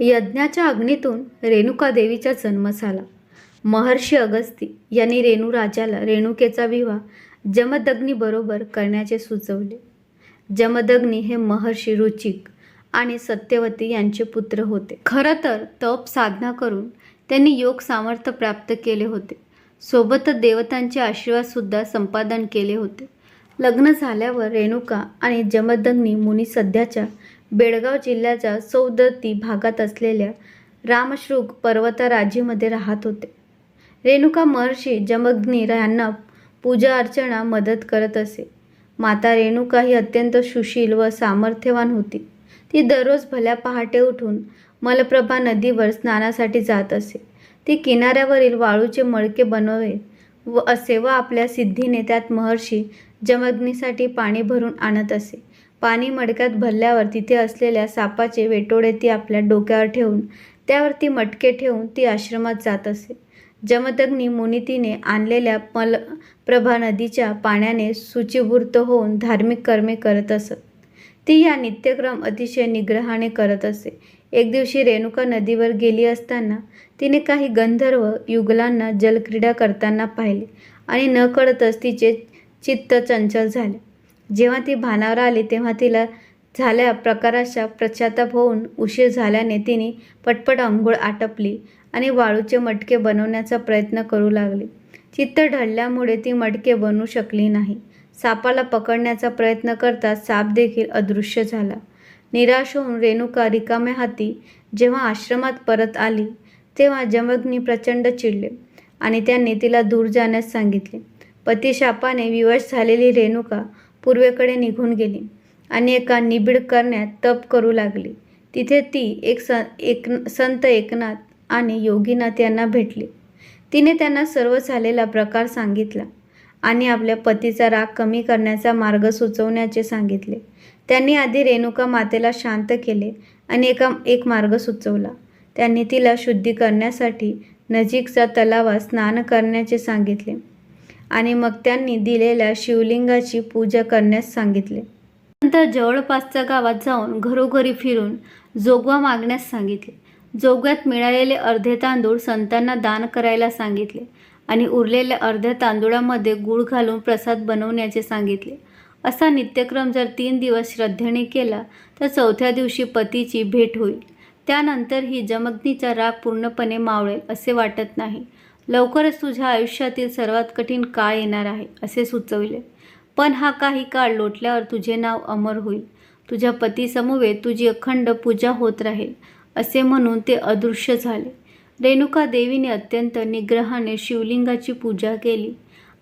यज्ञाच्या अग्नीतून रेणुका देवीचा जन्म झाला. महर्षी अगस्ती यांनी रेणू राजाला रेणुकेचा विवाह जमदग्नीबरोबर करण्याचे सुचवले. जमदग्नी हे महर्षी रुचिक आणि सत्यवती यांचे पुत्र होते. खरं तर तप साधना करून त्यांनी योग सामर्थ्य प्राप्त केले होते. सोबतच देवतांचे आशीर्वादसुद्धा संपादन केले होते. लग्न झाल्यावर रेणुका आणि जमदग्नी मुनी सध्याच्या बेळगाव जिल्ह्याच्या सौदत्ती भागात असलेल्या रामशृग पर्वतराजीमध्ये राहत होते. रेणुका महर्षी जमदग्नी यांना पूजा अर्चना मदत करत असे. माता रेणुका ही अत्यंत सुशील व सामर्थ्यवान होती. ती दररोज भल्या पहाटे उठून मलप्रभा नदीवर स्नानासाठी जात असे. ती किनाऱ्यावरील वाळूचे मडके बनवे व असे व आपल्या सिद्धीने त्यात महर्षी जमग्नीसाठी पाणी भरून आणत असे. पाणी मडक्यात भरल्यावर तिथे असलेल्या सापाचे वेटोळे ती आपल्या डोक्यावर ठेवून त्यावर ती मटके ठेवून ती आश्रमात जात असे. जमदग्नी मुनितीने आणलेल्या मल प्रभा नदीच्या पाण्याने शुचिभूत होऊन धार्मिक कर्मे करत असत. ती या नित्यक्रम अतिशय निग्रहाने करत असे. एक दिवशी रेणुका नदीवर गेली असताना तिने काही गंधर्व युगलांना जलक्रीडा करताना पाहिले आणि न कळतच तिचे चित्त चंचल झाले. जेव्हा ती भानावर आली तेव्हा तिला झाल्या प्रकाराचा पश्चाताप होऊन उशीर झाल्याने तिने पटपट अंघोळ आटपली आणि वाळूचे मटके बनवण्याचा प्रयत्न करू लागली. चित्त ढळल्यामुळे ती मटके बनवू शकली नाही. सापाला पकडण्याचा प्रयत्न करता साप देखील अदृश्य झाला. निराश होऊन रेणुका रिकाम्या हाती जेव्हा आश्रमात परत आली तेव्हा जमग्नी प्रचंड चिडले आणि त्यांनी तिला दूर जाण्यास सांगितले. पतिशापाने विवश झालेली रेणुका पूर्वेकडे निघून गेली. आणि एका निबिड करण्यात तप करू लागली. तिथे ती एक स एक संत एकनाथ आणि योगीनाथ यांना भेटली. तिने त्यांना सर्व झालेला प्रकार सांगितला आणि आपल्या पतीचा राग कमी करण्याचा मार्ग सुचवण्याचे सांगितले. त्यांनी आधी रेणुका मातेला शांत केले आणि एका एक मार्ग सुचवला. त्यांनी तिला शुद्धी करण्यासाठी नजीकचा तलावात स्नान करण्याचे सांगितले. आणि मग त्यांनी दिलेल्या शिवलिंगाची पूजा करण्यास सांगितले. नंतर जवळपासच्या गावात जाऊन घरोघरी फिरून जोगवा मागण्यास सांगितले. जोगव्यात मिळालेले अर्धे तांदूळ संतांना दान करायला सांगितले आणि उरलेल्या अर्ध्या तांदूळामध्ये गूळ घालून प्रसाद बनवण्याचे सांगितले. असा नित्यक्रम जर तीन दिवस श्रद्धेने केला तर चौथ्या दिवशी पतीची भेट होईल. त्यानंतर ही जमग्नीचा राग पूर्णपणे मावळेल असे वाटत नाही. लवकरच तुझ्या आयुष्यातील सर्वात कठीण काळ येणार आहे असे सुचविले. पण हा काही काळ लोटल्यावर तुझे नाव अमर होईल. तुझ्या पतीसमवेत तुझी अखंड पूजा होत राहील असे म्हणून ते अदृश्य झाले. रेणुका देवीने अत्यंत निग्रहाने शिवलिंगाची पूजा केली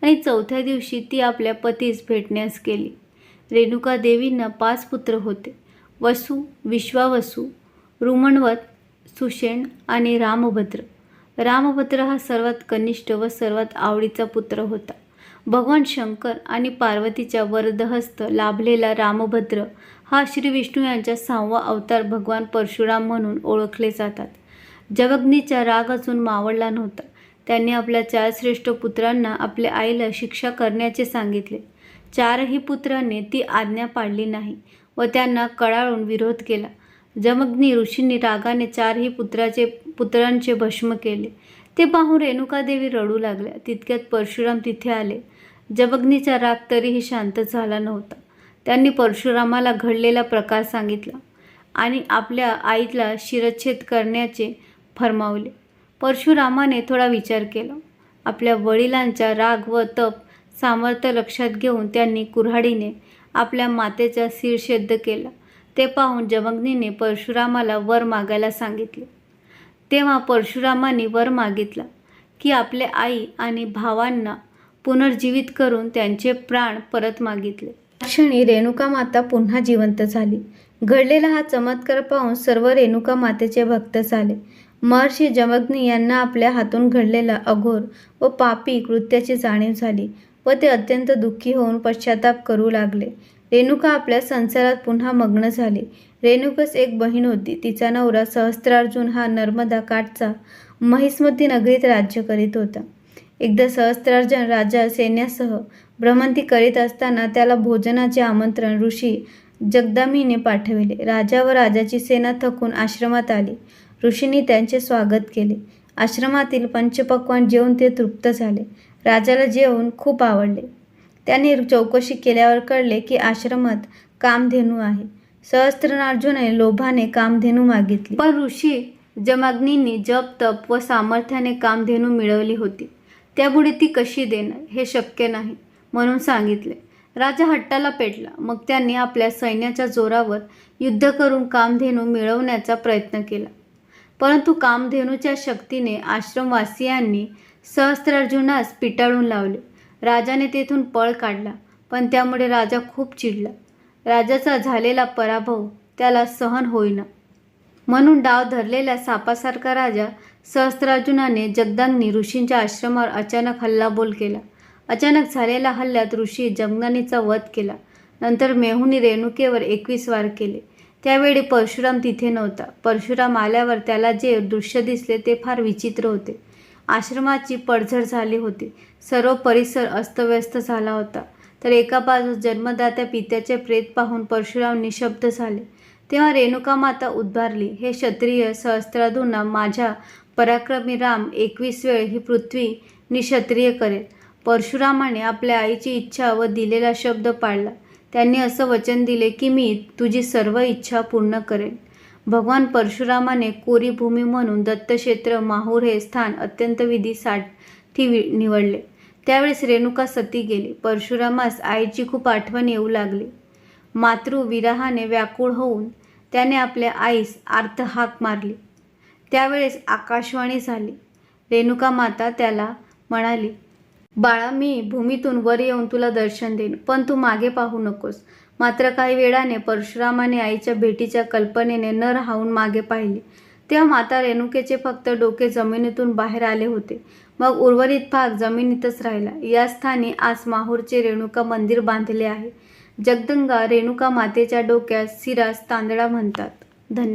आणि चौथ्या दिवशी ती आपल्या पतीस भेटण्यास गेली. रेणुका देवींना पाच पुत्र होते. वसु विश्वावसू रुमणवत सुषेण आणि रामभद्र. रामभद्र हा सर्वात कनिष्ठ व सर्वात आवडीचा पुत्र होता. भगवान शंकर आणि पार्वतीच्या वरदहस्त लाभलेला रामभद्र हा श्री विष्णू यांचा सहावा अवतार भगवान परशुराम म्हणून ओळखले जातात. जगग्नीचा राग अजून मावळला नव्हता. त्यांनी आपल्या चार श्रेष्ठ पुत्रांना आपल्या आईला शिक्षा करण्याचे सांगितले. चारही पुत्रांनी ती आज्ञा पाळली नाही व त्यांना कळाळून विरोध केला. जमग्नी ऋषींनी रागाने चारही पुत्राचे पुत्रांचे भस्म केले. ते पाहून रेणुकादेवी रडू लागल्या. तितक्यात परशुराम तिथे आले. जमग्नीचा राग तरीही शांत झाला नव्हता. त्यांनी परशुरामाला घडलेला प्रकार सांगितला आणि आपल्या आईला शिरच्छेद करण्याचे फरमावले. परशुरामाने थोडा विचार केला. आपल्या वडिलांचा राग व तप सामर्थ्य लक्षात घेऊन त्यांनी कुऱ्हाडीने आपल्या मातेचा शिरछेद केला. ते पाहून जमग्नीने परशुरामाला वर मागायला सांगितले. तेव्हा परशुरामाने वर मागितला की आपले आई आणि भावांना पुनर्जीवित करून त्यांचे प्राण परत मागितले. क्षणी रेणुका माता पुन्हा जिवंत झाली. घडलेला हा चमत्कार पाहून सर्व रेणुका मातेचे भक्त झाले. महर्षी जमग्नी यांना आपल्या हातून घडलेला अघोर व पापी कृत्याची जाणीव झाली व ते अत्यंत दुःखी होऊन पश्चाताप करू लागले. रेणुका आपल्या संसारात पुन्हा मग्न झाली. रेणुकस एक बहीण होती. तिचा नवरा सहस्त्रार्जुन हा नर्मदा काठचा महिस्मती नगरीत राज्य करीत होता. एकदा सहस्त्रार्जुन राजा सैन्यासह भ्रमंती करीत असताना त्याला भोजनाचे आमंत्रण ऋषी जगदामीने पाठविले. राजा व राजाची सेना थकून आश्रमात आली. ऋषींनी त्यांचे स्वागत केले. आश्रमातील पंचपक्वान जेवून ते तृप्त झाले. राजाला जेवण खूप आवडले. त्यांनी चौकशी केल्यावर कळले की आश्रमात कामधेनू आहे. सहस्त्रनार्जुने लोभाने कामधेनू मागितली. पण ऋषी जमाग्नींनी जप तप व सामर्थ्याने कामधेनू मिळवली होती. त्यामुळे ती कशी देणार हे शक्य नाही म्हणून सांगितले. राजा हट्टाला पेटला. मग त्यांनी आपल्या सैन्याच्या जोरावर युद्ध करून कामधेनू मिळवण्याचा प्रयत्न केला. परंतु कामधेनूच्या शक्तीने आश्रमवासियांनी सहस्त्रार्जुनास पिटाळून लावले. राजाने तेथून पळ काढला पण त्यामुळे राजा खूप चिडला. राजाचा झालेला पराभव त्याला सहन होईना. म्हणून डाव धरलेल्या सापासारखा राजा सहस्त्रार्जुनाने जगदांनी ऋषींच्या आश्रमावर अचानक हल्लाबोल केला. अचानक झालेल्या हल्ल्यात ऋषी जगदानीचा वध केला. नंतर मेहुनी रेणुकेवर एकवीस वार केले. त्यावेळी परशुराम तिथे नव्हता. परशुराम आल्यावर त्याला जे दृश्य दिसले ते फार विचित्र होते. आश्रमाची पडझड झाली होती. सर्व परिसर अस्तव्यस्त झाला होता. तर एका बाजूस जन्मदात्या पित्याचे प्रेत पाहून परशुराम निशब्द झाले. तेव्हा रेणुका माता उद्भारली हे क्षत्रिय सहस्त्राधूंना माझ्या पराक्रमी राम एकवीस वेळ ही पृथ्वी निक्षत्रिय करेल. परशुरामाने आपल्या आईची इच्छा व दिलेला शब्द पाळला. त्यांनी असं वचन दिले की मी तुझी सर्व इच्छा पूर्ण करेन. भगवान परशुरामाने कोरी भूमी म्हणून दत्तक्षेत्र माहूर हे स्थान अत्यंत विधीसाठी वि- निवडले. त्यावेळेस रेणुका सती गेली. परशुरामास आईची खूप आठवण येऊ लागली. मातृविरहाने व्याकुळ होऊन त्याने आपल्या आईस आर्त हाक मारली. त्यावेळेस आकाशवाणी झाली. रेणुका माता त्याला म्हणाली बाळा मी भूमीतून वर येऊन तुला दर्शन देईन पण तू मागे पाहू नकोस. मात्र काही वेळाने परशुरामाने आईच्या भेटीच्या कल्पनेने न राहून मागे पाहिले. तेव्हा माता रेणुकेचे फक्त डोके जमिनीतून बाहेर आले होते. मग उर्वरित भाग जमिनीतच राहिला. या स्थानी आज माहूरचे रेणुका मंदिर बांधले आहे. जगदंगा रेणुका मातेच्या डोक्यास सिरास तांदळा म्हणतात. धन्यवाद